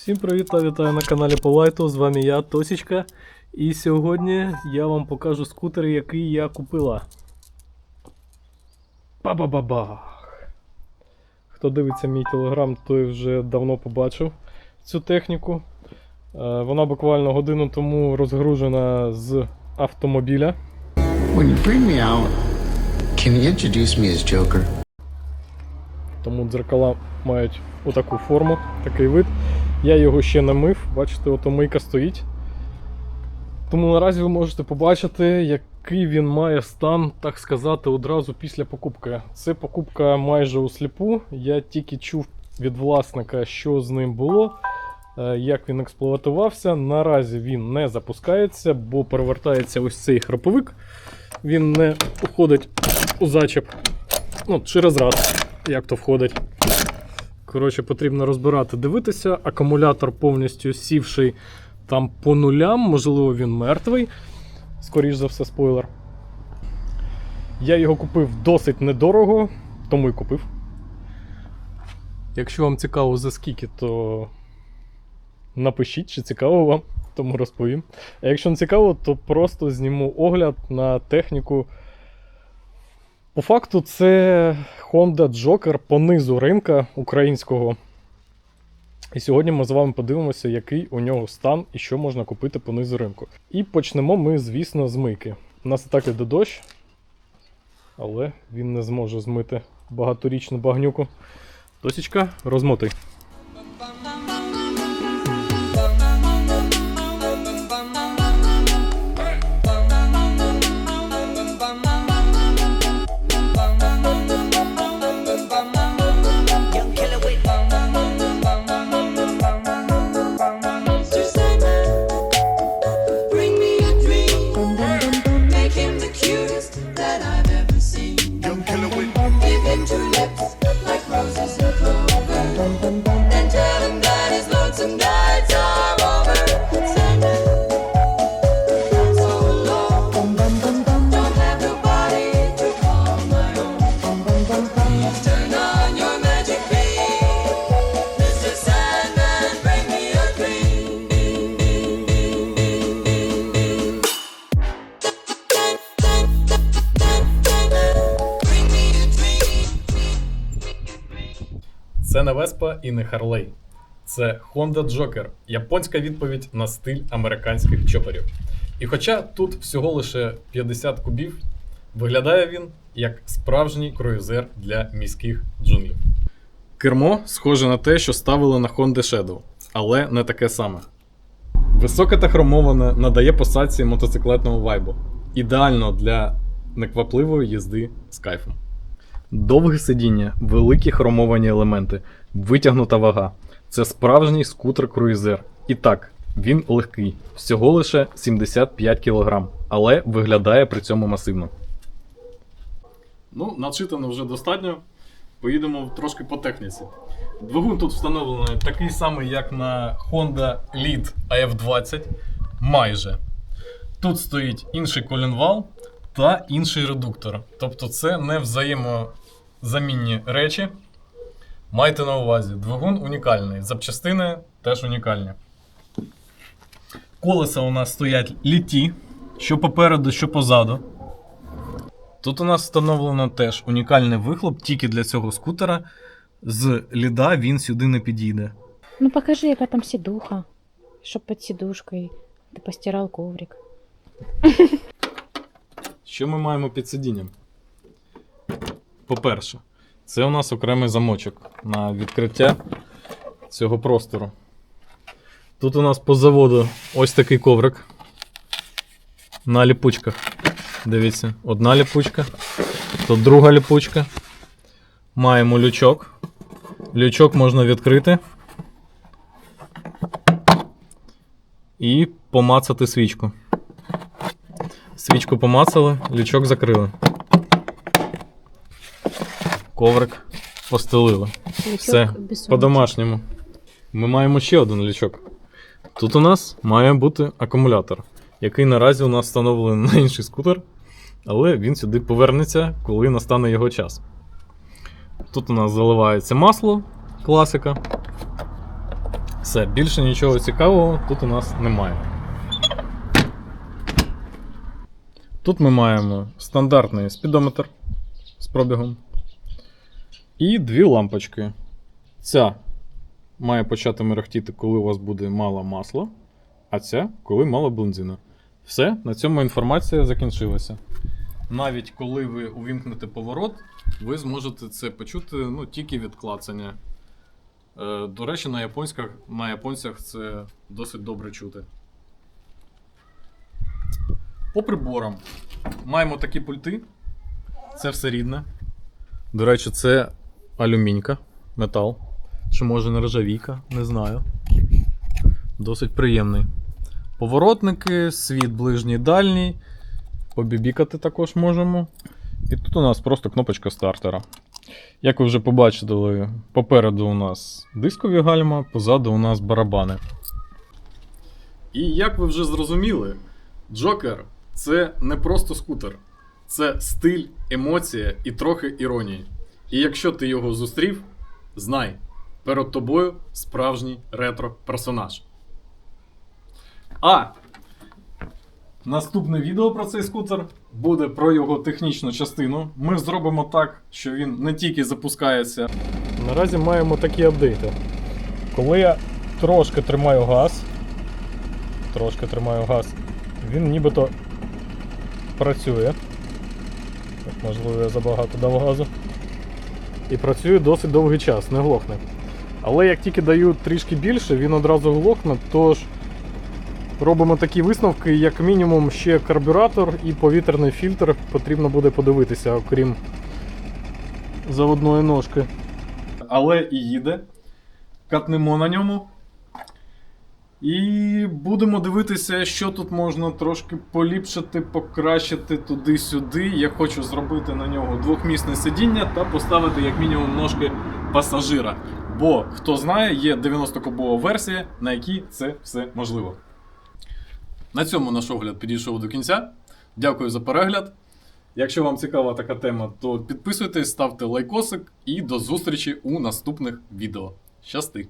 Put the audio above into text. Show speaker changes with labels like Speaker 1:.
Speaker 1: Всім привіт та вітаю на каналі Полайту. З вами я, Тосічка. І сьогодні я вам покажу скутер, який я купила. Ба-ба-ба-бах! Хто дивиться мій телеграм, той вже давно побачив цю техніку. Е, Вона буквально годину тому розгружена з автомобіля.
Speaker 2: When you bring me out, can you introduce me as Joker?
Speaker 1: Тому дзеркала мають отаку форму, такий вид. Я його ще не мив, бачите, ото мийка стоїть. Тому наразі ви можете побачити, який він має стан, так сказати, одразу після покупки. Це покупка майже у сліпу. Я тільки чув від власника, що з ним було, е, як він експлуатувався. Наразі він не запускається, бо перевертається ось цей храповик. Він не уходить у зачеп ну, через раз, як то входить. Коротше, потрібно розбирати, дивитися. Акумулятор повністю сівший там по нулям, можливо, він мертвий. Скоріш за все, спойлер. Я його купив досить недорого, тому і купив. Якщо вам цікаво за скільки, то напишіть, чи цікаво вам, тому розповім. А якщо не цікаво, то просто зніму огляд на техніку. По факту, це Honda Joker по низу ринка українського. І сьогодні ми з вами подивимося, який у нього стан і що можна купити по низу ринку. І почнемо ми, звісно, з мийки. У нас і так іде дощ, але він не зможе змити багаторічну багнюку. Досічка, розмотуй.
Speaker 3: that I
Speaker 1: Це не Веспа і не Харлей. Це Honda Joker, японська відповідь на стиль американських чоперів. І хоча тут всього лише 50 кубів, виглядає він як справжній круїзер для міських джунглів. Кермо схоже на те, що ставили на Honda Shadow, але не таке саме. Високе та хромоване надає посадці мотоциклетного вайбу. Ідеально для неквапливої їзди з кайфом. Довге сидіння, великі хромовані елементи, витягнута вага. Це справжній скутер-круїзер. І так, він легкий, всього лише 75 кг, але виглядає при цьому масивно. Ну, начитано вже достатньо. Поїдемо трошки по техніці. Двигун тут встановлений такий самий, як на Honda Lead AF20. Майже. Тут стоїть інший колінвал та інший редуктор. Тобто це не взаємозамінні речі. Майте на увазі, двигун унікальний, запчастини теж унікальні. Колеса у нас стоять літі, що попереду, що позаду. Тут у нас встановлено теж унікальний вихлоп тільки для цього скутера. З ліда він сюди не підійде.
Speaker 4: Ну покажи, яка там сідуха, щоб під сідушкою ти постирав коврик.
Speaker 1: Що ми маємо під сидінням? По-перше, це у нас окремий замочок на відкриття цього простору. Тут у нас по заводу ось такий коврик на ліпучках. Дивіться, одна ліпучка, тут друга ліпучка. Маємо лючок. Лючок можна відкрити і помацати свічку. Свічку помацали, лючок закрили. Коврик постелили. Все, по-домашньому. Ми маємо ще один лючок. Тут у нас має бути акумулятор, який наразі у нас встановлений на інший скутер, але він сюди повернеться, коли настане його час. Тут у нас заливається масло, класика. Все, більше нічого цікавого тут у нас немає. Тут ми маємо стандартний спідометр з пробігом. І дві лампочки. Ця має почати мерехтіти, коли у вас буде мало масла, а ця коли мало бензину. Все, на цьому інформація закінчилася. Навіть коли ви увімкнете поворот, ви зможете це почути ну, тільки від клацання. Е, До речі, на японськах, на японцях це досить добре чути. По приборам маємо такі пульти. Це все рідне. До речі, це алюмінька, метал. Чи може нержавійка, не знаю. Досить приємний. Поворотники, світ ближній дальній. Побібікати також можемо. І тут у нас просто кнопочка стартера. Як ви вже побачили, попереду у нас дискові гальма, позаду у нас барабани. І як ви вже зрозуміли, Джокер це не просто скутер, це стиль, емоція і трохи іронії. І якщо ти його зустрів, знай, перед тобою справжній ретро-персонаж. А наступне відео про цей скутер буде про його технічну частину. Ми зробимо так, що він не тільки запускається. Наразі маємо такі апдейти. Коли я трошки тримаю газ, трошки тримаю газ, він нібито працює. Можливо, я забагато дав газу. І працює досить довгий час, не глохне. Але як тільки даю трішки більше, він одразу глохне, тож робимо такі висновки, як мінімум ще карбюратор і повітряний фільтр потрібно буде подивитися, окрім заводної ножки. Але і їде. Катнемо на ньому. І будемо дивитися, що тут можна трошки поліпшити, покращити туди-сюди. Я хочу зробити на нього двохмісне сидіння та поставити як мінімум ножки пасажира. Бо, хто знає, є 90-кубова версія, на якій це все можливо. На цьому наш огляд підійшов до кінця. Дякую за перегляд. Якщо вам цікава така тема, то підписуйтесь, ставте лайкосик і до зустрічі у наступних відео. Щасти!